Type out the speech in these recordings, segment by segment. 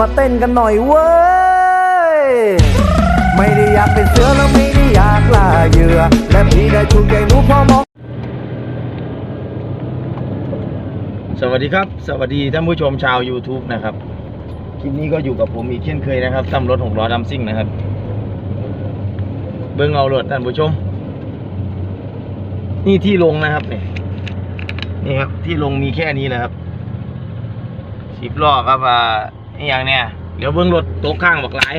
มาเต้นกันหน่อยเว้ย ไม่ได้อยากเป็นเสือแล้วไม่ได้อยากล่าเหยื่อ และพี่ได้ถูกใจหนูพอมองสวัสดีครับ สวัสดีท่านผู้ชมชาว YouTube นะครับ คลิปนี้ก็อยู่กับผมอีกเช่นเคยนะครับตำรถหกล้อดำซิ่งนะครับ เบิ้งเอารถท่านผู้ชม นี่ที่ลงนะครับนี่นี่ครับที่ลงมีแค่นี้นะครับสิบล้อครับอ่า อย่างเนี้ยเดี๋ยวเบิ้งรถโต๊ะข้างบักหลาย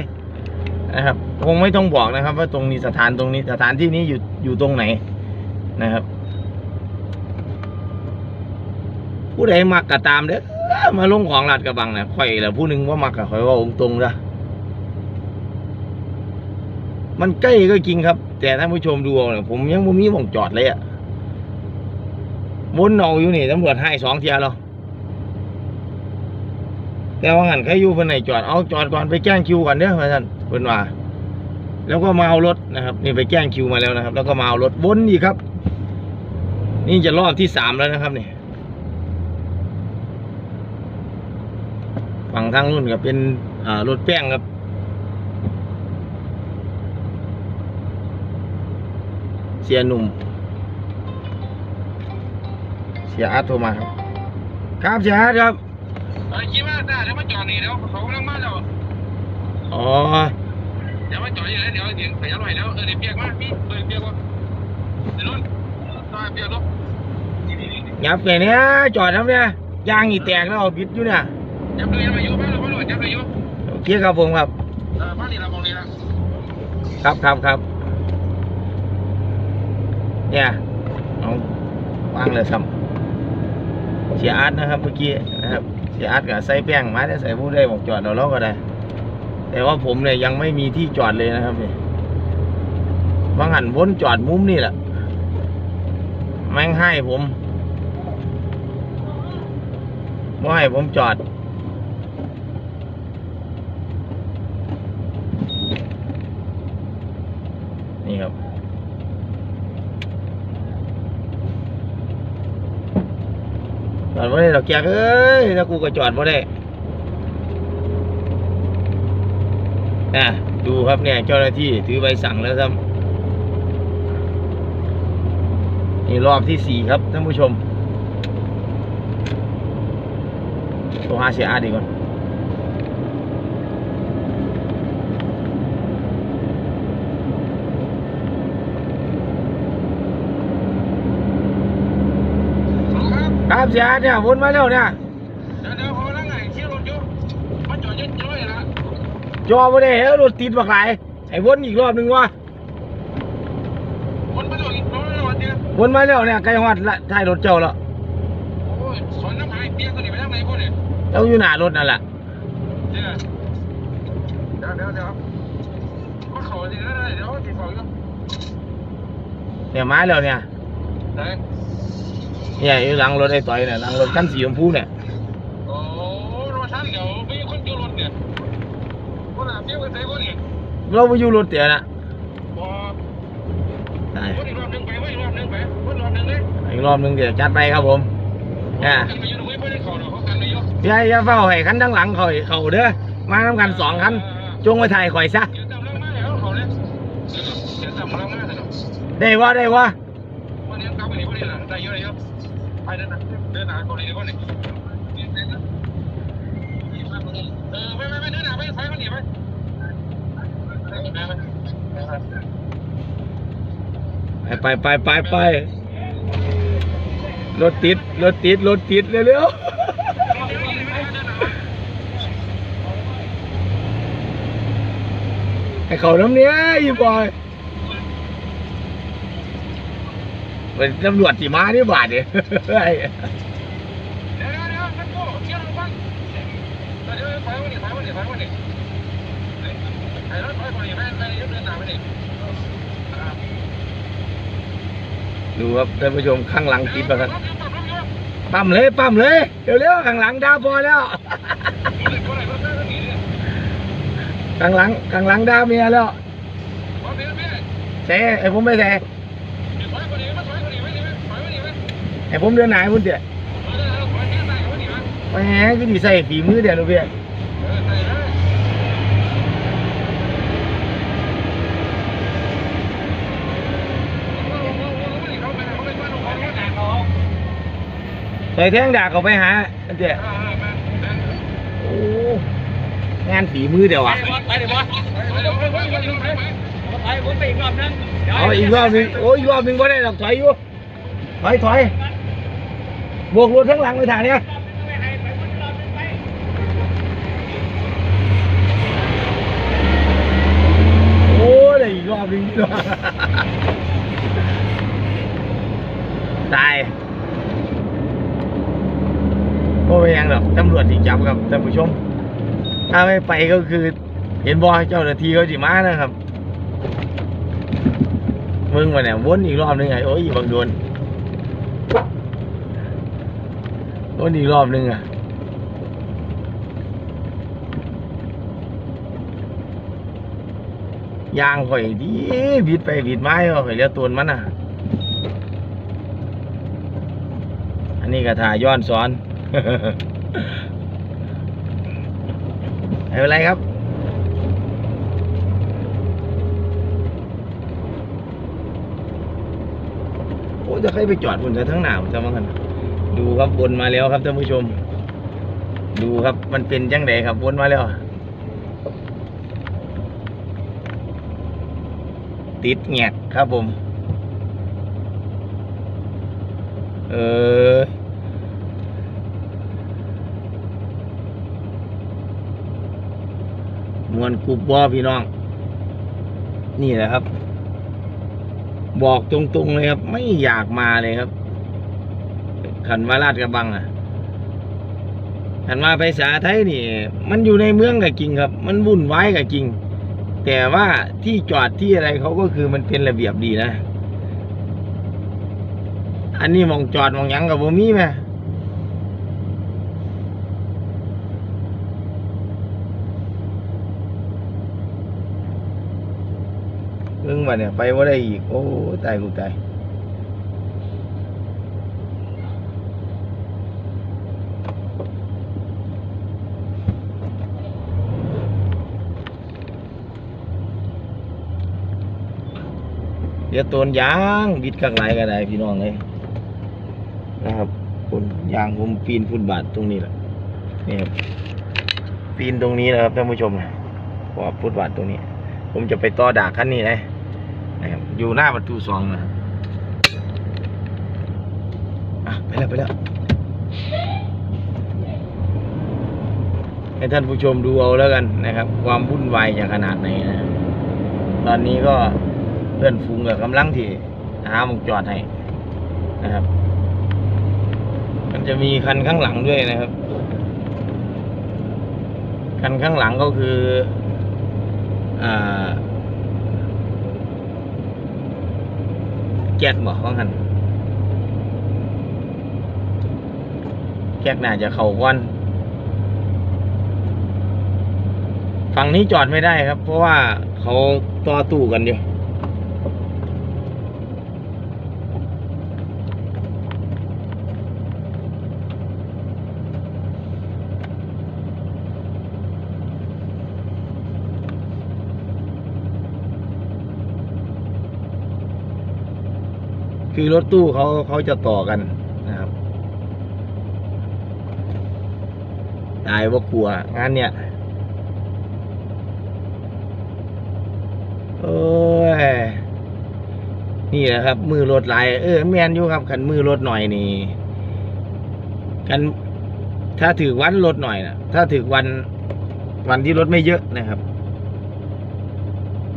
นะครับคงไม่ต้องบอกนะครับ ว่าตรงนี้สถานตรงนี้สถานที่นี้อยู่อยู่ตรงไหนนะครับ ผู้ใดมักก็ตามเด้อมาลงของลาดกระบังนะข่อยแหละผู้หนึงว่ามักก็ข่อยว่าตรงๆเด้อมันใกล้ก็จริงครับ แต่ท่านผู้ชมดูเอาเนี่ยผมยังบ่มีหม่องจอดเลยอะวนเอาอยู่นี่ตำรวจให้สองเทียแล้ว แต่ว่าหันใครอยู่เพิ่นไหนจอดเอาจอดก่อนไปแจ้งคิวก่อนเด้อว่าท่านเพิ่นว่าแล้วก็มาเอารถนะครับ นี่ไปแจ้งคิวมาแล้วนะครับ แล้วก็มาเอารถวนอีกครับ นี่จะรอบที่สามแล้วนะครับนี่ฝั่งทางนู้นก็เป็นรถแป้งครับเสียหนุ่ม เสียอาร์ตโทรมาครับ ครับเสียอาร์ตครับ เอ้ยคิดว่าได้เดี๋ยวมาจอดนี่เดี๋ยวเขากำลังมาแล้วอ๋อเดี๋ยวมาจอดอยู่แล้วเดี๋ยวเดี๋ยวขยันหน่อยแล้วเออเดี๋ยวเปียกมากพี่เออเปียกวะเดี๋ยวนู้นต้องเปียกลูกนี่นี่นี่ยับไปเนี้ยจอดทำเนี่ยยางอีแตกแล้วบิดอยู่เนี่ยยับเลยยับเลยยุบ้านเราบ้านเรายับเลยยุโอเคครับผมครับเออบ้านนี่เรามองนี่ละครับครับครับเนี่ยเอาวางเลยซ้ำเสียอาร์ตนะครับเมื่อกี้นะครับ เสียอัดกับใส่แป้งมาแต่ใส่ผู้ได้บอกจอดเราล้อก็ได้ แต่ว่าผมเนี่ยยังไม่มีที่จอดเลยนะครับนี่บางหันวนจอดมุมนี่แหละแม่งให้ผมไม่ให้ผมจอด นี่ครับ จอ ดอกแกเอ้ยถ้ากูก็จอดบ่ได้น่ะดูครับเนี่ยเจ้าหน้าที่ถือใบสั่งแล้วครับนี่รอบที่สี่ครับท่านผู้ชมโทรหาเสียอาร์ดีก่อน ครับ ครับ เสียอาร์ตเนี่ยวนมาแล้วเนี่ยเดี๋ยวเดี๋ยวเขานั่งไงเชี่ยวรถยุมาจอดเยอะๆเลยละจอบ่ได้แล้วรถติดบักหลายไอ้วนอีกรอบหนึงวะคนมาจอดอีกน้อยเลยวันเดียววนมาแล้วเนี่ยไกลฮอดละท้ายรถเจ้าแล้วโอ้ยสอนน้ำหายเปียกตัวนี้ไปทางไหนพวกเนี่ยเจ้าอยู่หน้ารถนั่นแหละเดี๋ยวเดี๋ยวเดี๋ยวเดี๋ยวมาเขาดีนะเดี๋ยวติดเขาอยู่เนี่ยมาแล้วเนี่ยไหน เนี่ยอยู่หลังรถไอ้ต่อยเนี่ยหลังรถคันสีชมพูเนี่ยโอ้รถท่านเดี๋ยวมีคนอยู่รถเนี่ยคนอะเปี้ยวกันใส่คนเนี่ยเราไปอยู่รถเตี๋ยน่ะพอได้คนอีกรอบหนึงไปคนอีกรอบหนึงไปคนรอบหนึงเลยอีกรอบหนึงเดี๋ยวจัดไปครับผมเนี่ยกันไปอยู่ตรงนี้ไม่ได้เขาหรอกเขากันไปอยู่อย่าอย่าเฝ้าให้คันทั้งหลังเขาเขาเด้อมาทำกันสองคันจงไว้ถ่ายข่อยซะเดี๋ยวจำเรื่องมาแล้วเขาเลยเดี๋ยวจำเรื่องมาแล้วได้วะได้วะวันนี้กลับ ไปนี่วันนะได้เดินนะเดินหาคนนี้คนนี้เออไปไปไปเดินหาไปไปคนนี้ไปไปไปไปไปไปรถติดรถติดรถติดเร็วๆให้เขาน้ำเนี้ยอีบอย เป็นตำรวจที่มาที่บาทเนี่ยเดี๋ยวเดี๋ยวเดี๋ยวท่านผู้เชี่ยวชาญเดี๋ยวไปวันนี้ไปวันนี้ไปวันนี้ไอ้รถไปคนนี้ไปไปเดินหาไปนี่ดูครับท่านผู้ชมข้างหลังติดมาครับปั๊มเลยปั๊มเลยเร็วๆข้างหลังดาวพอแล้วข้างหลังข้างหลังดาวเมียแล้วเซ่ไอผมไม่เซ่ ไอ้ผมเดินไหนยพุ่นเดียไปแหงก็ดีใส่ฝีมือเดียลูกเบี้ยใส่แท่งดาเขาไปหาเดียโอ้งานฝีมือเดียวอะเอาอีกรอบนึงโอ้อีกรอบนึงก็ได้หรอกถอยอะไปถอยถอย บวกรถทั้างหลังไปทางเนี้ยโอ้ยอีกรอบหนึงดีกว่าตายโอ้ยยังหรอกตำรวจที่จับครับท่านผู้ชม ถ้าไม่ไปก็คือ เห็นบอเจ้าหน้าที่เขาจิมานะครับ มึงมาเนี่ยวนอีกรอบนึงไงโอ้ยอีบังโดน วนอีกรอบนึงอะยางข่อยดีบิดไปบิดไม้ข่อยเลี้ยวตูนมันอะ อันนี้ก็ถ่ายย้อนสอนไม่เป็นไรครับโอ้จะใครไปจอดบนแต่ทั้งหนาวจะมากัน ดูครับบนมาแล้วครับท่านผู้ชม ดูครับมันเป็นจังไดครับบนมาแล้ว ติดแงกครับผม เออมวนกรุบว่าพี่น้อง นี่แหละครับ บอกตรงๆเลยครับ ไม่อยากมาเลยครับ ขันมาลาดกระบังอะขันมาไปสาไทยนี่ มันอยู่ในเมืองก็จริงครับ มันวุ่นวายก็จริง แต่ว่าที่จอดที่อะไรเขาก็คือมันเป็นระเบียบดีนะ อันนี้มองจอดมองยังกับบ่มีไหมเรื่องมาเนี่ยไปว่าได้อีก โอ้ตายกูตาย ดี๋ยวตัวยางบิดข้างไหลก็ได้พี่น้องเลยนะครับคนยางผมปีนฟุตบาทตรงนี้แหละนี่ครับปีนตรงนี้นะครับท่านผู้ชมนะเพราะว่าฟุตบาทตรงนี้ ผมจะไปต่อดากคันนี้นะนะครับอยู่หน้าประตูสองนะครับอะไปแล้วไปแล้วให้ท่านผู้ชมดูเอาแล้วกันนะครับ ความวุ่นวายจะขนาดไหนนะตอนนี้ก็ เพื่อนฟูงกับกำลังที่หาหมงจอดให้นะครับ มันจะมีคันข้างหลังด้วยนะครับ คันข้างหลังก็คืออ่าแก๊กบอกว่างันแก๊กน่าจะเข่าก้อนฝั่งนี้จอดไม่ได้ครับ เพราะว่าเขาต่อตู้กันอยู่ คือรถตู้เขาเขาจะต่อกันนะครับตายว่ากลัวงานเนี่ยโอ้ยนี่แหละครับ มือรถหลายเออแมนอยู่ครับขันมือรถหน่อยนี่กันถ้าถือวันรถหน่อยนะถ้าถือวันวันที่รถไม่เยอะนะครับ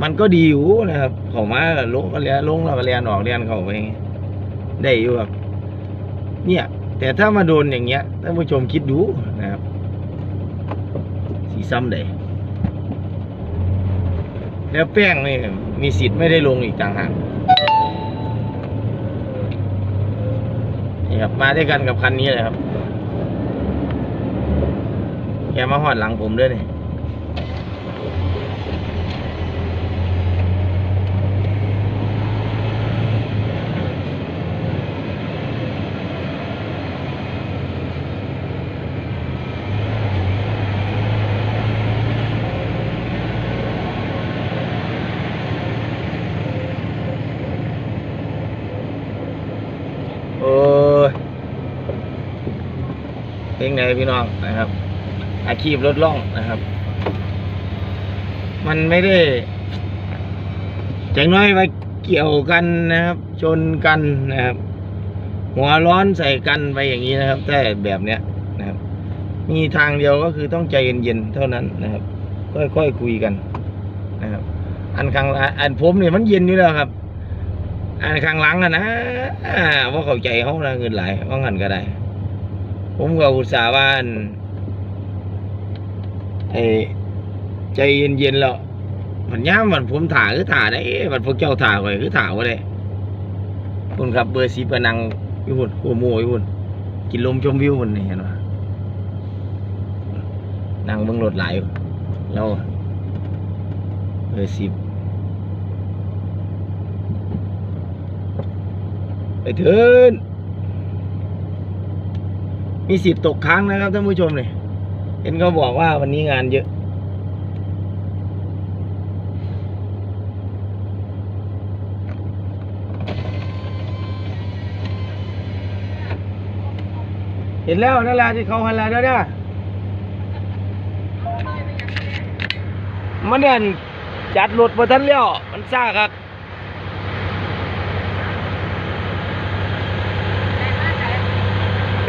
มันก็ดีอยู่นะครับ เขามาลงก็เรียนลงเราก็เรียนออกเรียนเขาไป ได้อยู่ครับ เนี่ย แต่ถ้ามาโดนอย่างเงี้ยท่านผู้ชมคิดดูนะครับ สีซ้ำเลยแล้วแป้งนี่มีสิทธิ์ไม่ได้ลงอีกต่างหากนี่ครับ มาด้วยกันกับคันนี้เลยครับ แกมาหอดหลังผมด้วยนี่ โอ้ย ไง พี่น้องนะครับ อาชีพรถล่องนะครับ มันไม่ได้อย่างน้อยมาเกี่ยวกันนะครับ ชนกันนะครับ หัวร้อนใส่กันไปอย่างนี้นะครับแต่แบบเนี้ยนะครับ มีทางเดียวก็คือต้องใจเย็นๆเท่านั้นนะครับ ค่อยๆคุยกันนะครับ อันข้างหลังอันผมเนี่ยมันเย็นอยู่แล้วครับ อันข้างหลังอะนะว่าเข้าใจเขานะเงินไหลายว่างันก็ได้ ผมก็อุตส่าห์ว่าอันไอ้ใจเย็นๆแล้วมันย่ามันผมถ่าคือถ่าได้มันพวกเจ้าถ่าไว้คือถ่าว่าได้คุณครับเบอร์สีปนังอยู่หุ่นหัวโมอยู่หุ่นกินลมชมวิวหุ่นนี่เห็นปะนั่งเบิ่งรถไหลอยู่เราเบอร์สิบไปเถิน มีสิทธิ์ตกค้างนะครับท่านผู้ชมเนี่ยเห็นเขาบอกว่าวันนี้งานเยอะ เห็นแล้วนั่นแหละที่เขาหันแล้วเด้อเนี่ยมันเนี่ยจัดรถมาทันแล้วมันซ่าครับ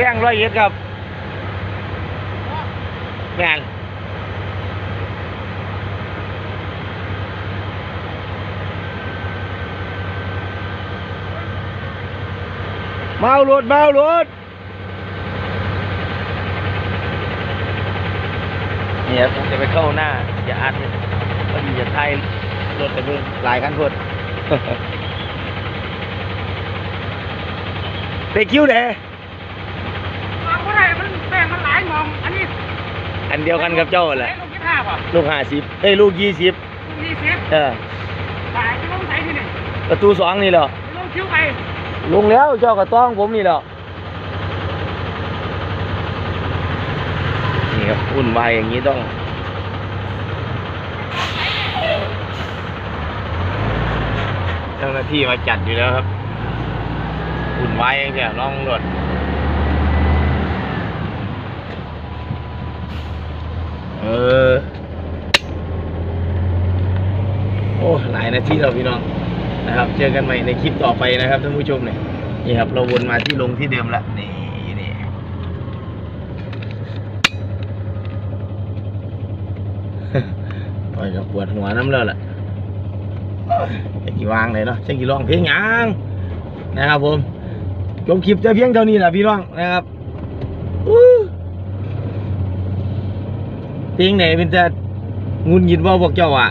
แป้งร้อยเอ็ดครับแม่นเมารถเมารถเนี่ยผมจะไปเข้าหน้าจะอัดเนี่ยก็มีจะไทยรถแต่เพิ่งหลายคันพดไปคิ้วเด้เอาบ่ได้มั นแป้งมันหลายหมอง อันนี้อันเดียวกันกับเจ้าแหละลูกที่ห้าป่ะลูกห้าสิบเอ้ยลูกยี่สิบลูกยี่สิบเออขายที่ลงใส่ที่นี่ประตูสองนี่เหรอลงคิ้วไปลงแล้วเจ้าก็ต้องผมนี่เหรอนี่ครับอุ่นวายอย่างนี้ต้องเจ้าหน้าที่มาจัดอยู่แล้วครับ อุ่นวายอย่างเงี้ยลองรถ เออ โอ้ หลายนาทีแล้วพี่น้องนะครับ เจอกันใหม่ในคลิปต่อไปนะครับท่านผู้ชมเนี่ยนี่ครับ เราวนมาที่ลงที่เดิมละนี่นี่โอ้ยก็ปวดหัวน้ำเลยล่ะจะกี่วางเลยเนาะจะกี่ร้องเพลงยังนะครับผมจบคลิปจะเพียงเท่านี้แหละพี่น้องนะครับอู้ เพลงไหนเป็นจะงุนยินว่าพวกเจ้าอะ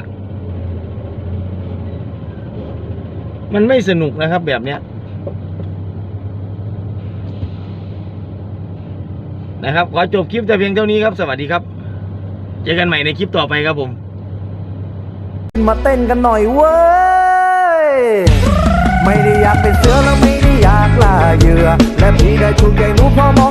มันไม่สนุกนะครับแบบเนี้ยนะครับ ขอจบคลิปแต่เพียงเท่านี้ครับ สวัสดีครับ เจอกันใหม่ในคลิปต่อไปครับผม มาเต้นกันหน่อยเว้ย ไม่ได้อยากเป็นเสือแล้วไม่ได้อยากล่าเหยื่อ และพี่ได้ถูกใจหนูพอมอง